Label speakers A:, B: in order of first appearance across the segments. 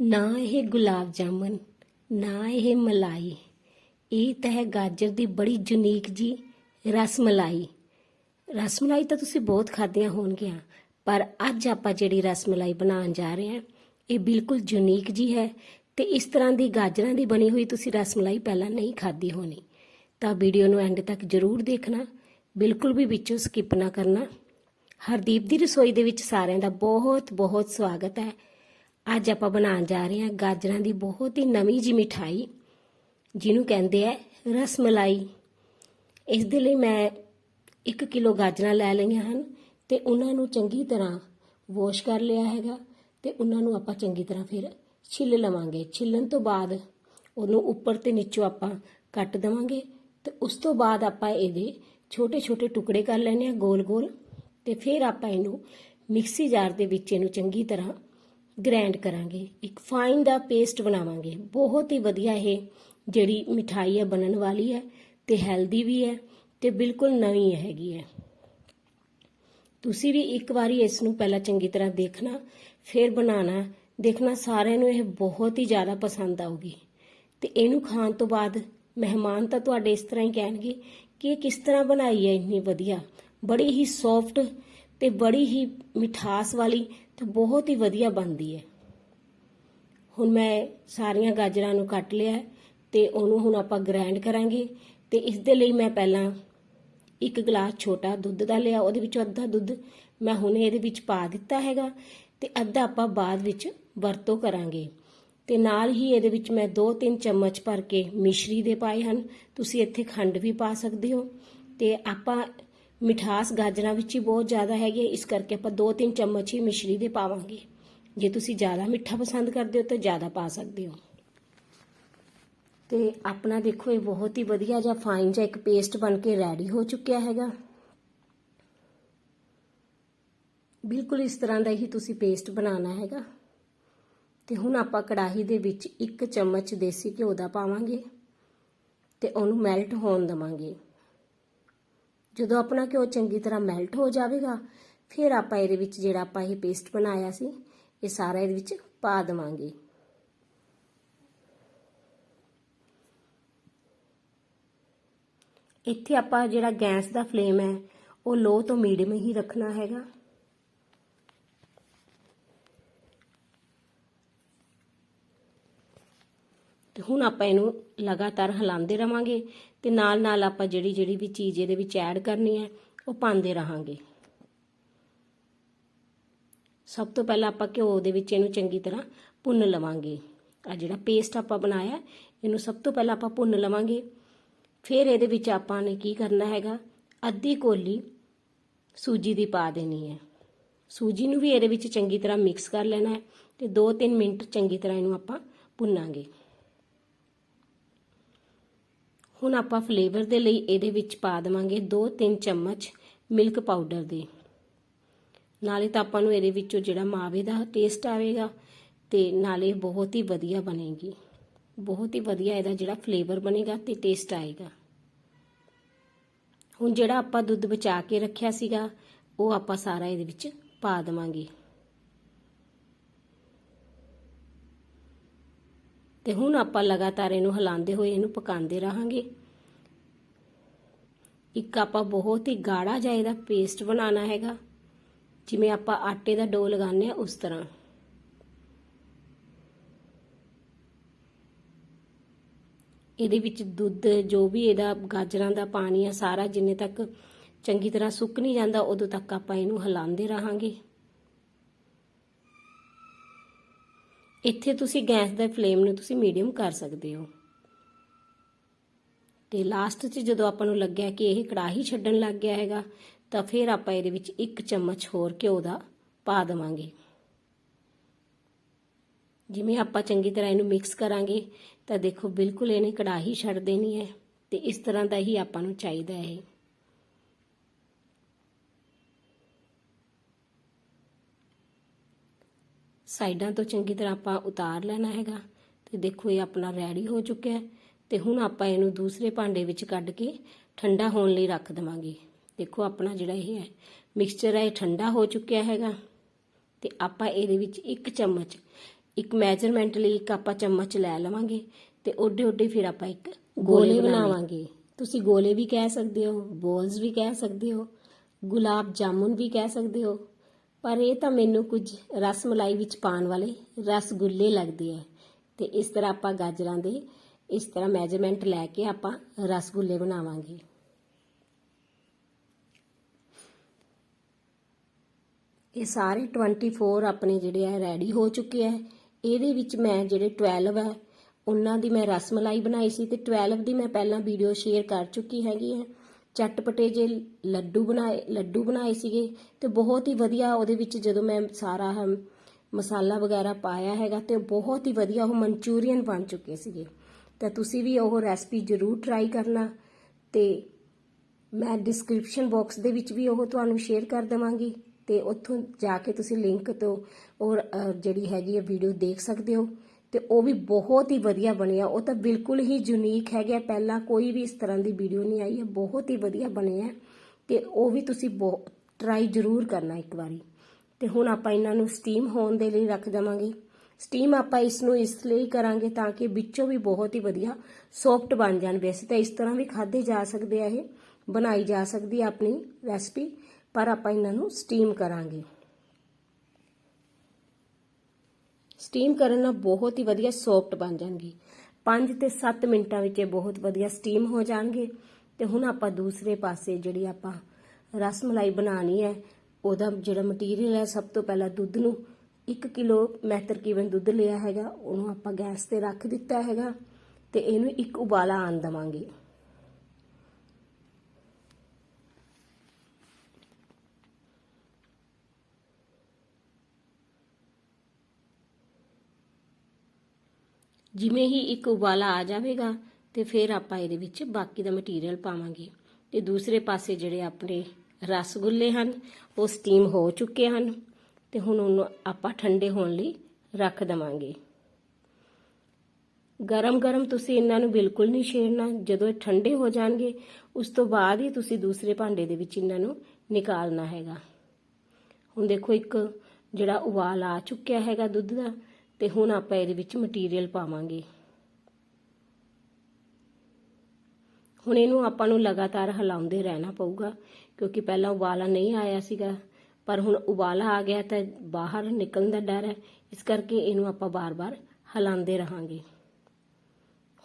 A: ਨਾ ਇਹ ਗੁਲਾਬ ਜਾਮਨ, ਨਾ ਇਹ ਮਲਾਈ। ਇਹ ਤਾਂ ਹੈ ਗਾਜਰ ਦੀ ਬੜੀ ਯੂਨੀਕ ਜੀ ਰਸ ਮਲਾਈ। ਰਸ ਮਲਾਈ ਤਾਂ ਤੁਸੀਂ ਬਹੁਤ ਖਾਧੀਆਂ ਹੋਣਗੀਆਂ, ਪਰ ਅੱਜ ਆਪਾਂ ਜਿਹੜੀ ਰਸ ਮਲਾਈ ਬਣਾਉਣ ਜਾ ਰਹੇ ਹਾਂ, ਇਹ ਬਿਲਕੁਲ ਯੂਨੀਕ ਜੀ ਹੈ ਤੇ ਇਸ ਤਰ੍ਹਾਂ ਦੀ ਗਾਜਰਾਂ ਦੀ ਬਣੀ ਹੋਈ ਤੁਸੀਂ ਰਸ ਮਲਾਈ ਪਹਿਲਾਂ ਨਹੀਂ ਖਾਧੀ ਹੋਣੀ। ਤਾਂ ਵੀਡੀਓ ਨੂੰ ਐਂਡ ਤੱਕ ਜ਼ਰੂਰ ਦੇਖਣਾ, ਬਿਲਕੁਲ ਵੀ ਵਿੱਚੋਂ ਸਕਿਪ ਨਾ ਕਰਨਾ। ਹਰਦੀਪ ਦੀ ਰਸੋਈ ਦੇ ਵਿੱਚ ਸਾਰਿਆਂ ਦਾ ਬਹੁਤ ਬਹੁਤ ਸਵਾਗਤ ਹੈ। ਅੱਜ ਆਪਾਂ ਬਣਾਉਣ ਜਾ ਰਹੇ ਹਾਂ ਗਾਜਰਾਂ ਦੀ ਬਹੁਤ ਹੀ ਨਵੀਂ ਜੀ ਮਿਠਾਈ, ਜਿਹਨੂੰ ਕਹਿੰਦੇ ਆ ਰਸ ਮਲਾਈ। ਇਸ ਦੇ ਲਈ ਮੈਂ 1 ਕਿਲੋ ਗਾਜਰਾਂ ਲੈ ਲਈਆਂ ਹਨ ਤੇ ਉਹਨਾਂ ਨੂੰ ਚੰਗੀ ਤਰ੍ਹਾਂ ਵਾਸ਼ ਕਰ ਲਿਆ ਹੈਗਾ ਤੇ ਉਹਨਾਂ ਨੂੰ ਆਪਾਂ ਚੰਗੀ ਤਰ੍ਹਾਂ ਫਿਰ ਛਿੱਲ ਲਵਾਂਗੇ। ਛਿੱਲਣ ਤੋਂ ਬਾਅਦ ਉਹਨੂੰ ਉੱਪਰ ਤੇ ਨੀਚੋਂ ਆਪਾਂ ਕੱਟ ਦੇਵਾਂਗੇ ਤੇ ਉਸ ਤੋਂ ਬਾਅਦ ਆਪਾਂ ਇਹਦੇ ਛੋਟੇ ਛੋਟੇ ਟੁਕੜੇ ਕਰ ਲੈਣੇ ਆ ਗੋਲ ਗੋਲ ਤੇ ਫਿਰ ਆਪਾਂ ਇਹਨੂੰ ਮਿਕਸੀ ਜਾਰ ਦੇ ਵਿੱਚ ਇਹਨੂੰ ਚੰਗੀ ਤਰ੍ਹਾਂ ਗ੍ਰੈਂਡ ਕਰਾਂਗੇ, ਇੱਕ ਫਾਈਨ ਦਾ ਪੇਸਟ ਬਣਾਵਾਂਗੇ। ਬਹੁਤ ਹੀ ਵਧੀਆ ਇਹ ਜਿਹੜੀ ਮਿਠਾਈ ਹੈ, ਬਣਨ ਵਾਲੀ ਹੈ ਤੇ ਹੈਲਦੀ ਵੀ ਹੈ ਤੇ ਬਿਲਕੁਲ ਨਵੀਂ ਹੈਗੀ ਹੈ। ਤੁਸੀਂ ਵੀ ਇੱਕ ਵਾਰੀ ਇਸ ਨੂੰ ਪਹਿਲਾਂ ਚੰਗੀ ਤਰ੍ਹਾਂ ਦੇਖਣਾ, ਫਿਰ ਬਣਾਉਣਾ। ਦੇਖਣਾ ਸਾਰਿਆਂ ਨੂੰ ਇਹ ਬਹੁਤ ਹੀ ਜ਼ਿਆਦਾ ਪਸੰਦ ਆਊਗੀ। ਤੇ ਇਹਨੂੰ ਖਾਣ ਤੋਂ ਬਾਅਦ ਮਹਿਮਾਨ ਤਾਂ ਤੁਹਾਡੇ ਇਸ ਤਰ੍ਹਾਂ ਹੀ ਕਹਿਣਗੇ ਕਿ ਇਹ ਕਿਸ ਤਰ੍ਹਾਂ ਬਣਾਈ ਹੈ ਇੰਨੀ ਵਧੀਆ। ਬੜੀ ਹੀ ਸੌਫਟ ਤੇ ਬੜੀ ਹੀ ਮਿਠਾਸ ਵਾਲੀ ਤੇ ਬਹੁਤ ਹੀ ਵਧੀਆ ਬਣਦੀ ਹੈ। ਹੁਣ ਮੈਂ ਸਾਰੀਆਂ ਗਾਜਰਾਂ ਨੂੰ ਕੱਟ ਲਿਆ ਹੈ ਤੇ ਉਹਨੂੰ ਹੁਣ ਆਪਾਂ ਗ੍ਰਾਈਂਡ ਕਰਾਂਗੇ ਤੇ ਇਸ ਦੇ ਲਈ ਮੈਂ ਪਹਿਲਾਂ ਇੱਕ ਗਲਾਸ ਛੋਟਾ ਦੁੱਧ ਦਾ ਲਿਆ, ਉਹਦੇ ਵਿੱਚੋਂ ਅੱਧਾ ਦੁੱਧ ਮੈਂ ਹੁਣੇ ਇਹਦੇ ਵਿੱਚ ਪਾ ਦਿੱਤਾ ਹੈਗਾ ਤੇ ਅੱਧਾ ਆਪਾਂ ਬਾਅਦ ਵਿੱਚ ਵਰਤੋਂ ਕਰਾਂਗੇ। ਤੇ ਨਾਲ ਹੀ ਇਹਦੇ ਵਿੱਚ ਮੈਂ 2-3 ਚਮਚ ਭਰ ਕੇ ਮਿਸ਼ਰੀ ਦੇ ਪਾਏ ਹਨ। ਤੁਸੀਂ ਇੱਥੇ ਖੰਡ ਵੀ ਪਾ ਸਕਦੇ ਹੋ ਤੇ ਆਪਾਂ ਮਿਠਾਸ ਗਾਜਰਾਂ ਵਿੱਚ ਹੀ ਬਹੁਤ ਜ਼ਿਆਦਾ ਹੈਗੀ ਹੈ, ਇਸ ਕਰਕੇ ਆਪਾਂ 2-3 ਚਮਚ ਹੀ ਮਿਸ਼ਰੀ ਦੇ ਪਾਵਾਂਗੇ। ਜੇ ਤੁਸੀਂ ਜ਼ਿਆਦਾ ਮਿੱਠਾ ਪਸੰਦ ਕਰਦੇ ਹੋ ਤਾਂ ਜ਼ਿਆਦਾ ਪਾ ਸਕਦੇ ਹੋ। ਤੇ ਆਪਣਾ ਦੇਖੋ ਇਹ ਬਹੁਤ ਹੀ ਵਧੀਆ ਜਿਹਾ ਫਾਈਨ ਜਿਹਾ ਇੱਕ ਪੇਸਟ ਬਣ ਕੇ ਰੈਡੀ ਹੋ ਚੁੱਕਿਆ ਹੈਗਾ। ਬਿਲਕੁਲ ਇਸ ਤਰ੍ਹਾਂ ਦਾ ਹੀ ਤੁਸੀਂ ਪੇਸਟ ਬਣਾਉਣਾ ਹੈਗਾ। ਤੇ ਹੁਣ ਆਪਾਂ ਕੜਾਹੀ ਦੇ ਵਿੱਚ ਇੱਕ ਚਮਚ ਦੇਸੀ ਘਿਓ ਦਾ ਪਾਵਾਂਗੇ ਤੇ ਉਹਨੂੰ ਮੈਲਟ ਹੋਣ ਦਵਾਂਗੇ। ਜਦੋਂ ਆਪਣਾ ਘਿਓ ਚੰਗੀ ਤਰ੍ਹਾਂ ਮੈਲਟ ਹੋ ਜਾਵੇਗਾ, ਫਿਰ ਆਪਾਂ ਇਹਦੇ ਵਿੱਚ ਜਿਹੜਾ ਆਪਾਂ ਇਹ ਪੇਸਟ ਬਣਾਇਆ ਸੀ, ਇਹ ਸਾਰਾ ਇਹਦੇ ਵਿੱਚ ਪਾ ਦੇਵਾਂਗੇ। ਇੱਥੇ ਆਪਾਂ ਜਿਹੜਾ ਗੈਸ ਦਾ ਫਲੇਮ ਹੈ, ਉਹ ਲੋ ਤੋਂ ਮੀਡੀਅਮ ਹੀ ਰੱਖਣਾ ਹੈਗਾ। ਤੇ ਹੁਣ ਆਪਾਂ ਇਹਨੂੰ ਲਗਾਤਾਰ ਹਿਲਾਉਂਦੇ ਰਵਾਂਗੇ ਤੇ ਨਾਲ ਨਾਲ ਆਪਾਂ ਜਿਹੜੀ ਜਿਹੜੀ ਵੀ ਚੀਜ਼ ਇਹਦੇ ਵਿੱਚ ਐਡ ਕਰਨੀ ਹੈ, ਉਹ ਪਾਉਂਦੇ ਰਹਾਂਗੇ। ਸਭ ਤੋਂ ਪਹਿਲਾਂ ਆਪਾਂ ਘਿਓ ਦੇ ਵਿੱਚ ਇਹਨੂੰ ਚੰਗੀ ਤਰ੍ਹਾਂ ਭੁੰਨ ਲਵਾਂਗੇ। ਆ ਜਿਹੜਾ ਪੇਸਟ ਆਪਾਂ ਬਣਾਇਆ, ਇਹਨੂੰ ਸਭ ਤੋਂ ਪਹਿਲਾਂ ਆਪਾਂ ਭੁੰਨ ਲਵਾਂਗੇ। ਫਿਰ ਇਹਦੇ ਵਿੱਚ ਆਪਾਂ ਨੇ ਕੀ ਕਰਨਾ ਹੈਗਾ, ਅੱਧੀ ਕੋਲੀ ਸੂਜੀ ਦੀ ਪਾ ਦੇਣੀ ਹੈ। ਸੂਜੀ ਨੂੰ ਵੀ ਇਹਦੇ ਵਿੱਚ ਚੰਗੀ ਤਰ੍ਹਾਂ ਮਿਕਸ ਕਰ ਲੈਣਾ ਹੈ ਤੇ 2-3 ਮਿੰਟ ਚੰਗੀ ਤਰ੍ਹਾਂ ਇਹਨੂੰ ਆਪਾਂ ਭੁੰਨਾਂਗੇ। ਹੁਣ ਆਪਾਂ ਫਲੇਵਰ ਦੇ ਲਈ ਇਹਦੇ ਵਿੱਚ ਪਾ ਦੇਵਾਂਗੇ 2-3 ਚਮਚ ਮਿਲਕ ਪਾਊਡਰ ਦੇ। ਨਾਲੇ ਤਾਂ ਆਪਾਂ ਨੂੰ ਇਹਦੇ ਵਿੱਚੋਂ ਜਿਹੜਾ ਮਾਵੇ ਦਾ ਟੇਸਟ ਆਵੇਗਾ ਤੇ ਨਾਲੇ ਬਹੁਤ ਹੀ ਵਧੀਆ ਬਣੇਗੀ। ਬਹੁਤ ਹੀ ਵਧੀਆ ਇਹਦਾ ਜਿਹੜਾ ਫਲੇਵਰ ਬਣੇਗਾ ਤੇ ਟੇਸਟ ਆਏਗਾ। ਹੁਣ ਜਿਹੜਾ ਆਪਾਂ ਦੁੱਧ ਬਚਾ ਕੇ ਰੱਖਿਆ ਸੀਗਾ, ਉਹ ਆਪਾਂ ਸਾਰਾ ਇਹਦੇ ਵਿੱਚ ਪਾ ਦੇਵਾਂਗੇ। ਤੇ ਹੁਣ ਆਪਾਂ ਲਗਾਤਾਰ ਇਹਨੂੰ ਹਿਲਾਉਂਦੇ ਹੋਏ ਇਹਨੂੰ ਪਕਾਉਂਦੇ ਰਹਾਂਗੇ। ਇੱਕ ਆਪਾਂ ਬਹੁਤ ਹੀ ਗਾੜਾ ਜਿਹਾ ਇਹਦਾ ਪੇਸਟ ਬਣਾਉਣਾ ਹੈਗਾ। ਜਿਵੇਂ ਆਪਾਂ ਆਟੇ ਦਾ ਡੋ ਲਗਾਉਂਦੇ ਆ ਉਸ ਤਰ੍ਹਾਂ। ਇਹਦੇ ਵਿੱਚ ਦੁੱਧ, ਜੋ ਵੀ ਇਹਦਾ ਗਾਜਰਾਂ ਦਾ ਪਾਣੀ ਆ, ਸਾਰਾ ਜਿੰਨੇ ਤੱਕ ਚੰਗੀ ਤਰ੍ਹਾਂ ਸੁੱਕ ਨਹੀਂ ਜਾਂਦਾ, ਉਦੋਂ ਤੱਕ ਆਪਾਂ ਇਹਨੂੰ ਹਿਲਾਉਂਦੇ ਰਹਾਂਗੇ। ਇੱਥੇ ਤੁਸੀਂ ਗੈਸ ਦਾ ਫਲੇਮ ਨੂੰ ਤੁਸੀਂ ਮੀਡੀਅਮ ਕਰ ਸਕਦੇ ਹੋ। ਤੇ ਲਾਸਟ 'ਚ ਜਦੋਂ ਆਪਾਂ ਨੂੰ ਲੱਗਿਆ ਕਿ ਇਹ ਕੜਾਹੀ ਛੱਡਣ ਲੱਗ ਗਿਆ ਹੈਗਾ, ਤਾਂ ਫਿਰ ਆਪਾਂ ਇਹਦੇ ਵਿੱਚ ਇੱਕ ਚਮਚ ਹੋਰ ਘਿਓ ਦਾ ਪਾ ਦੇਵਾਂਗੇ। ਜਿਵੇਂ ਆਪਾਂ ਚੰਗੀ ਤਰ੍ਹਾਂ ਇਹਨੂੰ ਮਿਕਸ ਕਰਾਂਗੇ, ਤਾਂ ਦੇਖੋ ਬਿਲਕੁਲ ਇਹਨੇ ਕੜਾਹੀ ਛੱਡ ਦੇਣੀ ਹੈ ਤੇ ਇਸ ਤਰ੍ਹਾਂ ਦਾ ਹੀ ਆਪਾਂ ਨੂੰ ਚਾਹੀਦਾ ਹੈ। ਸਾਈਡਾਂ ਤੋਂ ਚੰਗੀ ਤਰ੍ਹਾਂ ਆਪਾਂ ਉਤਾਰ ਲੈਣਾ ਹੈਗਾ। ਤੇ ਦੇਖੋ ਇਹ ਆਪਣਾ ਰੈਡੀ ਹੋ ਚੁੱਕਿਆ ਹੈ। ਤੇ ਹੁਣ ਆਪਾਂ ਇਹਨੂੰ ਦੂਸਰੇ ਭਾਂਡੇ ਵਿੱਚ ਕੱਢ ਕੇ ਠੰਡਾ ਹੋਣ ਲਈ ਰੱਖ ਦਵਾਂਗੇ। ਦੇਖੋ ਆਪਣਾ ਜਿਹੜਾ ਇਹ ਹੈ ਮਿਕਸਚਰ ਹੈ ਇਹ ਠੰਡਾ ਹੋ ਚੁੱਕਿਆ ਹੈਗਾ। ਤੇ ਆਪਾਂ ਇਹਦੇ ਵਿੱਚ ਇੱਕ ਚਮਚ ਇੱਕ ਮੈਜ਼ਰਮੈਂਟ ਲਈ ਇੱਕ ਆਪਾਂ ਚਮਚ ਲੈ ਲਵਾਂਗੇ। ਤੇ ਓਡੇ ਓਡੇ ਫਿਰ ਆਪਾਂ ਇੱਕ ਗੋਲੇ ਬਣਾਵਾਂਗੇ। ਤੁਸੀਂ ਗੋਲੇ ਵੀ ਕਹਿ ਸਕਦੇ ਹੋ ਬੋਲਸ ਵੀ ਕਹਿ ਸਕਦੇ ਹੋ ਗੁਲਾਬ ਜਾਮੁਨ ਵੀ ਕਹਿ ਸਕਦੇ ਹੋ। ਪਰ ਇਹ ਤਾਂ ਮੈਨੂੰ ਕੁਝ ਰਸ ਮਲਾਈ ਵਿੱਚ ਪਾਉਣ ਵਾਲੇ ਰਸਗੁੱਲੇ ਲੱਗਦੇ ਆ ਤੇ ਇਸ ਤਰ੍ਹਾਂ ਆਪਾਂ ਗਾਜਰਾਂ ਦੇ ਇਸ ਤਰ੍ਹਾਂ ਮੈਜ਼ਰਮੈਂਟ ਲੈ ਕੇ ਆਪਾਂ ਰਸਗੁੱਲੇ ਬਣਾਵਾਂਗੇ। ਇਹ ਸਾਰੇ 24 ਆਪਣੇ ਜਿਹੜੇ ਆ ਰੈਡੀ ਹੋ ਚੁੱਕੇ ਆ ਇਹਦੇ ਵਿੱਚ ਮੈਂ ਜਿਹੜੇ 12 ਹੈ ਉਹਨਾਂ ਦੀ ਮੈਂ ਰਸਮਲਾਈ ਬਣਾਈ ਸੀ ਤੇ 12 ਦੀ ਮੈਂ ਪਹਿਲਾਂ ਵੀਡੀਓ ਸ਼ੇਅਰ ਕਰ ਚੁੱਕੀ ਹੈਗੀ ਹੈ ਚਟਪਟੇ ਜੇ ਲੱਡੂ ਬਣਾਏ ਲੱਡੂ ਬਣਾਏ ਸੀਗੇ ਤੇ ਬਹੁਤ ਹੀ ਵਧੀਆ ਉਹਦੇ ਵਿੱਚ ਜਦੋਂ ਮੈਂ ਸਾਰਾ ਮਸਾਲਾ ਵਗੈਰਾ ਪਾਇਆ ਹੈਗਾ ਤੇ ਬਹੁਤ ਹੀ ਵਧੀਆ ਉਹ ਮਨਚੂਰੀਅਨ ਬਣ ਚੁੱਕੇ ਸੀਗੇ। ਤਾਂ ਤੁਸੀਂ ਵੀ ਉਹ ਰੈਸਪੀ ਜ਼ਰੂਰ ਟਰਾਈ ਕਰਨਾ ਤੇ ਮੈਂ ਡਿਸਕ੍ਰਿਪਸ਼ਨ ਬਾਕਸ ਦੇ ਵਿੱਚ ਵੀ ਉਹ ਤੁਹਾਨੂੰ ਸ਼ੇਅਰ ਕਰ ਦੇਵਾਂਗੀ ਤੇ ਉੱਥੋਂ ਜਾ ਕੇ ਤੁਸੀਂ ਲਿੰਕ ਤੋਂ ਔਰ ਜਿਹੜੀ ਹੈਗੀ ਹੈ ਵੀਡੀਓ ਦੇਖ ਸਕਦੇ ਹੋ। ਤੇ ਉਹ ਵੀ ਬਹੁਤ ਹੀ ਵਧੀਆ ਬਣਿਆ। ਉਹ ਤਾਂ ਬਿਲਕੁਲ ਹੀ ਯੂਨੀਕ ਹੈਗਾ ਪਹਿਲਾਂ ਕੋਈ ਵੀ ਇਸ ਤਰ੍ਹਾਂ ਦੀ ਵੀਡੀਓ ਨਹੀਂ ਆਈ ਹੈ। ਬਹੁਤ ਹੀ ਵਧੀਆ ਬਣਿਆ ਤੇ ਉਹ ਵੀ ਤੁਸੀਂ ਟਰਾਈ ਜ਼ਰੂਰ ਕਰਨਾ ਇੱਕ ਵਾਰੀ। ਤੇ ਹੁਣ ਆਪਾਂ ਇਹਨਾਂ ਨੂੰ ਸਟੀਮ ਹੋਣ ਦੇ ਲਈ ਰੱਖ ਦੇਵਾਂਗੇ। ਸਟੀਮ ਆਪਾਂ ਇਸ ਨੂੰ ਇਸ ਲਈ ਕਰਾਂਗੇ ਤਾਂ ਕਿ ਵਿੱਚੋਂ ਵੀ ਬਹੁਤ ਹੀ ਵਧੀਆ ਸੌਫਟ ਬਣ ਜਾਣ। ਵੈਸੇ ਤਾਂ ਇਸ ਤਰ੍ਹਾਂ ਵੀ ਖਾਦੇ ਜਾ ਸਕਦੇ ਆ ਇਹ। ਬਣਾਈ ਜਾ ਸਕਦੀ ਹੈ ਆਪਣੀ ਰੈਸਪੀ ਪਰ ਆਪਾਂ ਇਹਨਾਂ ਨੂੰ ਸਟੀਮ ਕਰਾਂਗੇ। ਸਟੀਮ ਕਰਨ ਨਾਲ ਬਹੁਤ ਹੀ ਵਧੀਆ ਸੌਫਟ ਬਣ ਜਾਣਗੇ। 5 ਤੇ 7 ਮਿੰਟਾਂ ਵਿੱਚ ਇਹ ਬਹੁਤ ਵਧੀਆ ਸਟੀਮ ਹੋ ਜਾਣਗੇ। ਤੇ ਹੁਣ ਆਪਾਂ ਦੂਸਰੇ ਪਾਸੇ ਜਿਹੜੀ ਆਪਾਂ ਰਸ ਮਲਾਈ ਬਣਾਣੀ ਹੈ, ਉਹਦਾ ਜਿਹੜਾ ਮਟੀਰੀਅਲ ਹੈ ਸਭ ਤੋਂ ਪਹਿਲਾਂ ਦੁੱਧ ਨੂੰ 1 ਕਿਲੋ ਮੈਂ ਤਕਰੀਬਨ ਦੁੱਧ ਲਿਆ ਹੈਗਾ, ਉਹਨੂੰ ਆਪਾਂ ਗੈਸ ਤੇ ਰੱਖ ਦਿੱਤਾ ਹੈਗਾ ਤੇ ਇਹਨੂੰ ਇੱਕ ਉਬਾਲਾ ਆਣ ਦਵਾਂਗੇ। ਜਿਵੇਂ ਹੀ ਇੱਕ ਉਬਾਲਾ ਆ ਜਾਵੇਗਾ ਤੇ ਫਿਰ ਆਪਾਂ ਇਹਦੇ ਵਿੱਚ ਬਾਕੀ ਦਾ ਮਟੀਰੀਅਲ ਪਾਵਾਂਗੇ। ਤੇ ਦੂਸਰੇ ਪਾਸੇ ਜਿਹੜੇ ਆਪਣੇ ਰਸਗੁੱਲੇ ਹਨ, ਉਹ ਸਟੀਮ ਹੋ ਚੁੱਕੇ ਹਨ ਤੇ ਹੁਣ ਉਹਨੂੰ ਆਪਾਂ ਠੰਡੇ ਹੋਣ ਲਈ ਰੱਖ ਦਵਾਂਗੇ। ਗਰਮ-ਗਰਮ ਤੁਸੀਂ ਇਹਨਾਂ ਨੂੰ ਬਿਲਕੁਲ ਨਹੀਂ ਛੇੜਨਾ, ਜਦੋਂ ਇਹ ਠੰਡੇ ਹੋ ਜਾਣਗੇ, ਉਸ ਤੋਂ ਬਾਅਦ ਹੀ ਤੁਸੀਂ ਦੂਸਰੇ ਭਾਂਡੇ ਦੇ ਵਿੱਚ ਇਹਨਾਂ ਨੂੰ ਨਿਕਾਲਣਾ ਹੈਗਾ। ਹੁਣ ਦੇਖੋ ਇੱਕ ਜਿਹੜਾ ਉਬਾਲ ਆ ਚੁੱਕਿਆ ਹੈਗਾ ਦੁੱਧ ਦਾ ਤੇ ਹੁਣ ਆਪਾਂ ਇਹਦੇ ਵਿੱਚ ਮਟੀਰੀਅਲ ਪਾਵਾਂਗੇ। ਹੁਣ ਇਹਨੂੰ ਆਪਾਂ ਨੂੰ ਲਗਾਤਾਰ ਹਿਲਾਉਂਦੇ ਰਹਿਣਾ ਪਊਗਾ, ਕਿਉਂਕਿ ਪਹਿਲਾਂ ਉਬਾਲਾ ਨਹੀਂ ਆਇਆ ਸੀਗਾ। ਪਰ ਹੁਣ ਉਬਾਲਾ ਆ ਗਿਆ ਤਾਂ ਬਾਹਰ ਨਿਕਲਣ ਦਾ ਡਰ ਹੈ। ਇਸ ਕਰਕੇ ਇਹਨੂੰ ਆਪਾਂ ਬਾਰ-ਬਾਰ ਹਿਲਾਉਂਦੇ ਰਹਾਂਗੇ।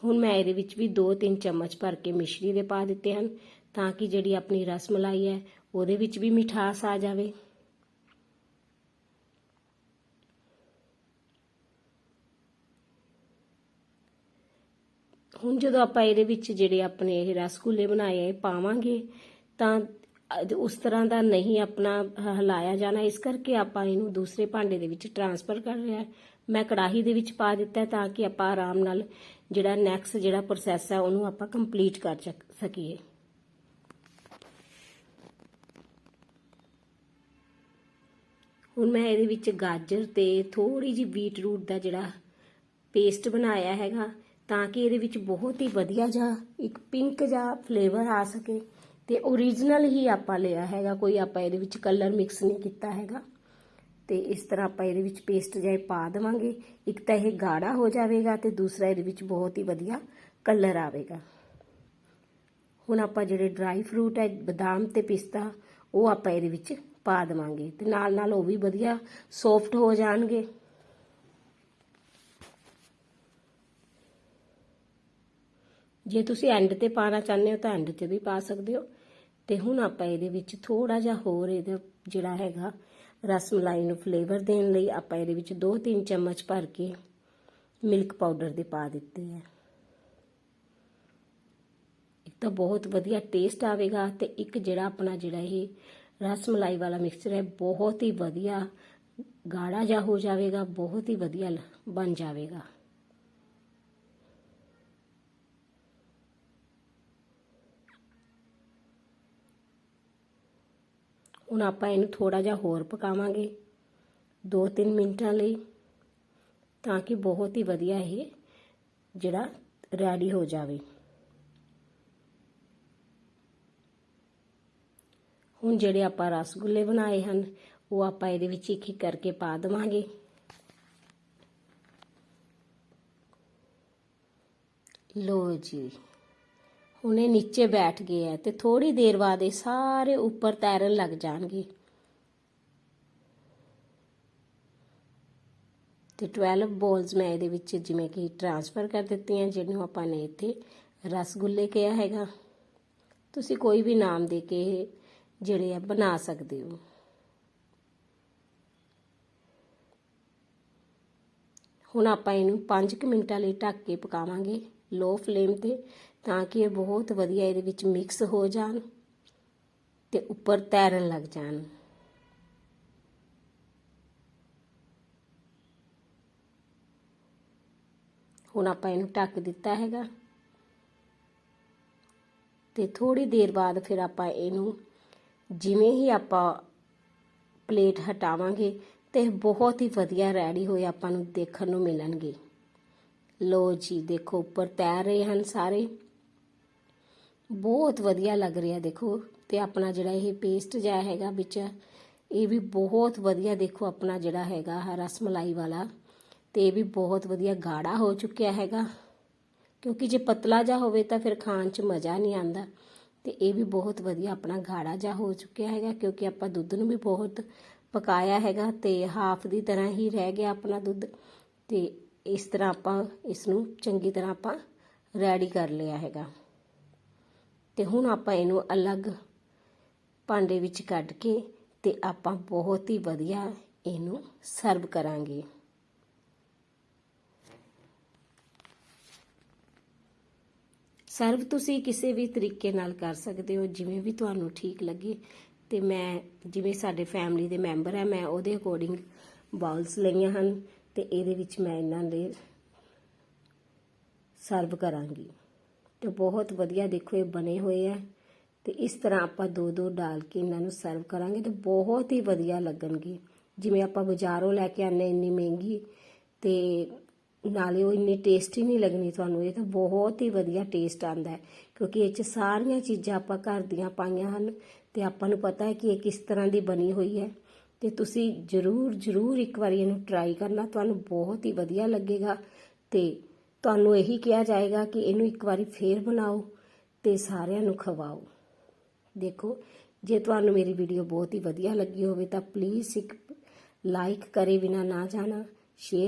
A: ਹੁਣ ਮੈਂ ਇਹਦੇ ਵਿੱਚ ਵੀ 2-3 ਚਮਚ ਭਰ ਕੇ ਮਿਸ਼ਰੀ ਦੇ ਪਾ ਦਿੱਤੇ ਹਨ, ਤਾਂ ਕਿ ਜਿਹੜੀ ਆਪਣੀ ਰਸ ਮਲਾਈ ਹੈ, ਉਹਦੇ ਵਿੱਚ ਵੀ ਮਿਠਾਸ ਆ ਜਾਵੇ। ਹੁਣ ਜਦੋਂ ਆਪਾਂ ਇਹਦੇ ਵਿੱਚ ਜਿਹੜੇ ਆਪਣੇ ਇਹ ਰਸਗੁੱਲੇ ਬਣਾਏ ਆ ਪਾਵਾਂਗੇ, ਤਾਂ ਉਸ ਤਰ੍ਹਾਂ ਦਾ ਨਹੀਂ ਆਪਣਾ ਹਿਲਾਇਆ ਜਾਣਾ। ਇਸ ਕਰਕੇ ਆਪਾਂ ਇਹਨੂੰ ਦੂਸਰੇ ਭਾਂਡੇ ਦੇ ਵਿੱਚ ਟਰਾਂਸਫਰ ਕਰ ਰਿਹਾ ਮੈਂ ਕੜਾਹੀ ਦੇ ਵਿੱਚ ਪਾ ਦਿੱਤਾ ਤਾਂ ਕਿ ਆਪਾਂ ਆਰਾਮ ਨਾਲ ਜਿਹੜਾ ਨੈਕਸਟ ਜਿਹੜਾ ਪ੍ਰੋਸੈਸ ਹੈ ਉਹਨੂੰ ਆਪਾਂ ਕੰਪਲੀਟ ਕਰ ਸਕੀਏ। ਹੁਣ ਮੈਂ ਇਹਦੇ ਵਿੱਚ ਗਾਜਰ ਤੇ ਥੋੜੀ ਜਿਹੀ ਬੀਟਰੂਟ ਦਾ ਜਿਹੜਾ ਪੇਸਟ ਬਣਾਇਆ ਹੈਗਾ ਤਾਂ ਕਿ ਇਹਦੇ ਵਿੱਚ ਬਹੁਤ ਹੀ ਵਧੀਆ ਜਿਹਾ ਇੱਕ ਪਿੰਕ ਜਿਹਾ ਫਲੇਵਰ ਆ ਸਕੇ। ਤੇ ਓਰੀਜਨਲ ਹੀ ਆਪਾਂ ਲਿਆ ਹੈਗਾ, ਕੋਈ ਆਪਾਂ ਇਹਦੇ ਵਿੱਚ ਕਲਰ ਮਿਕਸ ਨਹੀਂ ਕੀਤਾ ਹੈਗਾ। ਤੇ ਇਸ ਤਰ੍ਹਾਂ ਆਪਾਂ ਇਹਦੇ ਵਿੱਚ ਪੇਸਟ ਜਿਹਾ ਪਾ ਦੇਵਾਂਗੇ। ਇੱਕ ਤਾਂ ਇਹ ਗਾੜਾ ਹੋ ਜਾਵੇਗਾ ਤੇ ਦੂਸਰਾ ਇਹਦੇ ਵਿੱਚ ਬਹੁਤ ਹੀ ਵਧੀਆ ਕਲਰ ਆਵੇਗਾ। ਹੁਣ ਆਪਾਂ ਜਿਹੜੇ ਡਰਾਈ ਫਰੂਟ ਹੈ, ਬਦਾਮ ਤੇ ਪਿਸਤਾ, ਉਹ ਆਪਾਂ ਇਹਦੇ ਵਿੱਚ ਪਾ ਦੇਵਾਂਗੇ। ਤੇ ਨਾਲ ਨਾਲ ਉਹ ਵੀ ਵਧੀਆ ਸੌਫਟ ਹੋ ਜਾਣਗੇ। ਜੇ ਤੁਸੀਂ ਐਂਡ ਤੇ ਪਾਣਾ ਚਾਹੁੰਦੇ ਹੋ ਤਾਂ ਐਂਡ ਤੇ ਵੀ ਪਾ ਸਕਦੇ ਹੋ। ਤੇ ਹੁਣ ਆਪਾਂ ਇਹਦੇ ਵਿੱਚ ਥੋੜਾ ਜਿਹਾ ਹੋਰ ਇਹਦਾ ਜਿਹੜਾ ਹੈਗਾ ਰਸ ਮਲਾਈ ਨੂੰ ਫਲੇਵਰ ਦੇਣ ਲਈ ਆਪਾਂ ਇਹਦੇ ਵਿੱਚ 2-3 ਚਮਚ ਭਰ ਕੇ ਮਿਲਕ ਪਾਊਡਰ ਦੇ ਪਾ ਦਿੱਤੇ ਹੈ ਇੱਕ ਤਾਂ ਬਹੁਤ ਵਧੀਆ ਟੇਸਟ ਆਵੇਗਾ ਤੇ ਇੱਕ ਜਿਹੜਾ ਆਪਣਾ ਜਿਹੜਾ ਇਹ ਰਸ ਮਲਾਈ ਵਾਲਾ ਮਿਕਸਚਰ ਹੈ, ਬਹੁਤ ਹੀ ਵਧੀਆ, ਗਾੜਾ ਜਿਹਾ ਹੋ ਜਾਵੇਗਾ, ਬਹੁਤ ਹੀ ਵਧੀਆ ਲ- ਬਣ ਜਾਵੇਗਾ। ਹੁਣ ਆਪਾਂ ਇਹਨੂੰ ਥੋੜਾ ਜਿਹਾ ਹੋਰ ਪਕਾਵਾਂਗੇ 2-3 ਮਿੰਟਾਂ ਲਈ, ਤਾਂ ਕਿ ਬਹੁਤ ਹੀ ਵਧੀਆ ਇਹ ਜਿਹੜਾ ਰੈਡੀ ਹੋ ਜਾਵੇ। ਹੁਣ ਜਿਹੜੇ ਆਪਾਂ ਰਸਗੁੱਲੇ ਬਣਾਏ ਹਨ, ਉਹ ਆਪਾਂ ਇਹਦੇ ਵਿੱਚ ਇੱਕ ਇੱਕ ਕਰਕੇ ਪਾ ਦਵਾਂਗੇ। ਲੋ ਜੀ। ਹੁਣ ਇਹ ਨੀਚੇ ਬੈਠ ਗਏ ਹੈ ਤੇ ਥੋੜੀ ਦੇਰ ਬਾਅਦ ਇਹ ਸਾਰੇ ਉੱਪਰ ਤੈਰਨ ਲੱਗ ਜਾਣਗੇ। ਤੇ 12 ਬੋਲਸ ਮੈਂ ਇਹਦੇ ਵਿੱਚ ਜਿਵੇਂ ਕਿ ਟ੍ਰਾਂਸਫਰ ਕਰ ਦਿੱਤੀਆਂ, ਜਿਹਨੂੰ ਆਪਾਂ ਨੇ ਇੱਥੇ ਰਸਗੁੱਲੇ ਕਿਹਾ ਹੈਗਾ। ਤੁਸੀਂ ਕੋਈ ਵੀ ਨਾਮ ਦੇ ਕੇ ਇਹ ਜਿਹੜੇ ਆ ਬਣਾ ਸਕਦੇ ਹੋ। ਹੁਣ ਆਪਾਂ ਇਹਨੂੰ 5 ਮਿੰਟਾਂ ਲਈ ਢੱਕ ਕੇ ਪਕਾਵਾਂਗੇ। ਲੋ ਫਲੇਮ ਤੇ ਤਾਂ ਕਿ ਇਹ ਬਹੁਤ ਵਧੀਆ ਇਹਦੇ ਵਿੱਚ ਮਿਕਸ ਹੋ ਜਾਣ ਤੇ ਉੱਪਰ ਤੈਰਨ ਲੱਗ ਜਾਣ। ਹੁਣ ਆਪਾਂ ਇਹਨੂੰ ਢੱਕ ਦਿੱਤਾ ਹੈਗਾ। ਤੇ ਥੋੜੀ ਦੇਰ ਬਾਅਦ ਫਿਰ ਆਪਾਂ ਇਹਨੂੰ ਜਿਵੇਂ ਹੀ ਆਪਾਂ ਪਲੇਟ ਹਟਾਵਾਂਗੇ ਤੇ ਬਹੁਤ ਹੀ ਵਧੀਆ ਰੈਡੀ ਹੋਏ ਆਪਾਂ ਨੂੰ ਦੇਖਣ ਨੂੰ ਮਿਲਣਗੇ। ਲੋ ਜੀ, ਦੇਖੋ ਉੱਪਰ ਤੈਰ ਰਹੇ ਹਨ ਸਾਰੇ। ਬਹੁਤ ਵਧੀਆ ਲੱਗ ਰਿਹਾ ਦੇਖੋ, ਤੇ ਆਪਣਾ ਜਿਹੜਾ ਇਹ ਪੇਸਟ ਜਿਹਾ ਹੈਗਾ ਵਿੱਚ, ਇਹ ਵੀ ਬਹੁਤ ਵਧੀਆ ਦੇਖੋ ਆਪਣਾ ਜਿਹੜਾ ਹੈਗਾ ਰਸ ਮਲਾਈ ਵਾਲਾ, ਤੇ ਇਹ ਵੀ ਬਹੁਤ ਵਧੀਆ ਗਾੜਾ ਹੋ ਚੁੱਕਿਆ ਹੈਗਾ। ਕਿਉਂਕਿ ਜੇ ਪਤਲਾ ਜਾ ਹੋਵੇ ਤਾਂ ਫਿਰ ਖਾਣ 'ਚ ਮਜ਼ਾ ਨਹੀਂ ਆਉਂਦਾ। ਤੇ ਇਹ ਵੀ ਬਹੁਤ ਵਧੀਆ ਆਪਣਾ ਗਾੜਾ ਜਾ ਹੋ ਚੁੱਕਿਆ ਹੈਗਾ, ਕਿਉਂਕਿ ਆਪਾਂ ਦੁੱਧ ਨੂੰ ਵੀ ਬਹੁਤ ਪਕਾਇਆ ਹੈਗਾ, ਤੇ ਹਾਫ ਦੀ ਤਰ੍ਹਾਂ ਹੀ ਰਹਿ ਗਿਆ ਆਪਣਾ ਦੁੱਧ। ਤੇ ਇਸ ਤਰ੍ਹਾਂ ਆਪਾਂ, ਇਸ ਨੂੰ ਚੰਗੀ ਤਰ੍ਹਾਂ ਆਪਾਂ ਰੈਡੀ ਕਰ ਲਿਆ ਹੈਗਾ। ਤੇ ਹੁਣ ਆਪਾਂ ਇਹਨੂੰ ਅਲੱਗ ਭਾਂਡੇ ਵਿੱਚ ਕੱਢ ਕੇ ਤੇ ਆਪਾਂ ਬਹੁਤ ਹੀ ਵਧੀਆ ਇਹਨੂੰ ਸਰਵ ਕਰਾਂਗੇ। ਸਰਵ ਤੁਸੀਂ ਕਿਸੇ ਵੀ ਤਰੀਕੇ ਨਾਲ ਕਰ ਸਕਦੇ ਹੋ, ਜਿਵੇਂ ਵੀ ਤੁਹਾਨੂੰ ਠੀਕ ਲੱਗੇ ਤੇ ਮੈਂ ਜਿਵੇਂ ਸਾਡੇ ਫੈਮਿਲੀ ਦੇ ਮੈਂਬਰ ਹੈ ਮੈਂ ਉਹਦੇ ਅਕੋਰਡਿੰਗ ਬਾਉਲਸ ਲਈਆਂ ਹਨ ਤੇ ਇਹਦੇ ਵਿੱਚ ਮੈਂ ਇਹਨਾਂ ਦੇ ਸਰਵ ਕਰਾਂਗੀ। ਤੇ ਬਹੁਤ ਵਧੀਆ ਦੇਖੋ ਇਹ ਬਣੇ ਹੋਏ ਆ। ਤੇ ਇਸ ਤਰ੍ਹਾਂ ਆਪਾਂ ਦੋ ਦੋ ਡਾਲ ਕੇ ਇਹਨਾਂ ਨੂੰ ਸਰਵ ਕਰਾਂਗੇ ਤੇ ਬਹੁਤ ਹੀ ਵਧੀਆ ਲੱਗਣਗੇ। ਜਿਵੇਂ ਆਪਾਂ ਬਾਜ਼ਾਰੋਂ ਲੈ ਕੇ ਆਨੇ ਇੰਨੀ ਮਹਿੰਗੀ ਤੇ ਨਾਲੇ ਉਹ ਇੰਨੀ ਟੇਸਟੀ ਨਹੀਂ ਲੱਗਣੀ ਤੁਹਾਨੂੰ, ਇਹ ਤਾਂ ਬਹੁਤ ਹੀ ਵਧੀਆ ਟੇਸਟ ਆਂਦਾ ਹੈ। ਕਿਉਂਕਿ ਇਹ ਚ ਸਾਰੀਆਂ ਚੀਜ਼ਾਂ ਆਪਾਂ ਘਰ ਦੀਆਂ ਪਾਈਆਂ ਹਨ ਤੇ ਆਪਾਂ ਨੂੰ ਪਤਾ ਹੈ ਕਿ ਇਹ ਕਿਸ ਤਰ੍ਹਾਂ ਦੀ ਬਣੀ ਹੋਈ ਹੈ। ਤੇ ਤੁਸੀਂ ਜਰੂਰ ਜਰੂਰ ਇੱਕ ਵਾਰੀ ਇਹਨੂੰ ਟਰਾਈ ਕਰਨਾ, ਤੁਹਾਨੂੰ ਬਹੁਤ ਹੀ ਵਧੀਆ ਲੱਗੇਗਾ। ਤੇ ਤੁਹਾਨੂੰ ਇਹੀ ਕਿਹਾ ਜਾਏਗਾ ਕਿ ਇਹਨੂੰ ਇੱਕ ਵਾਰੀ ਫੇਰ ਬਣਾਓ ਤੇ ਸਾਰਿਆਂ ਨੂੰ ਖਵਾਓ। ਦੇਖੋ, ਜੇ ਤੁਹਾਨੂੰ ਮੇਰੀ ਵੀਡੀਓ ਬਹੁਤ ਹੀ ਵਧੀਆ ਲੱਗੀ ਹੋਵੇ ਤਾਂ ਪਲੀਜ਼ ਇੱਕ ਲਾਈਕ ਕਰੇ ਬਿਨਾ ਨਾ ਜਾਣਾ ਸ਼ੇਅਰ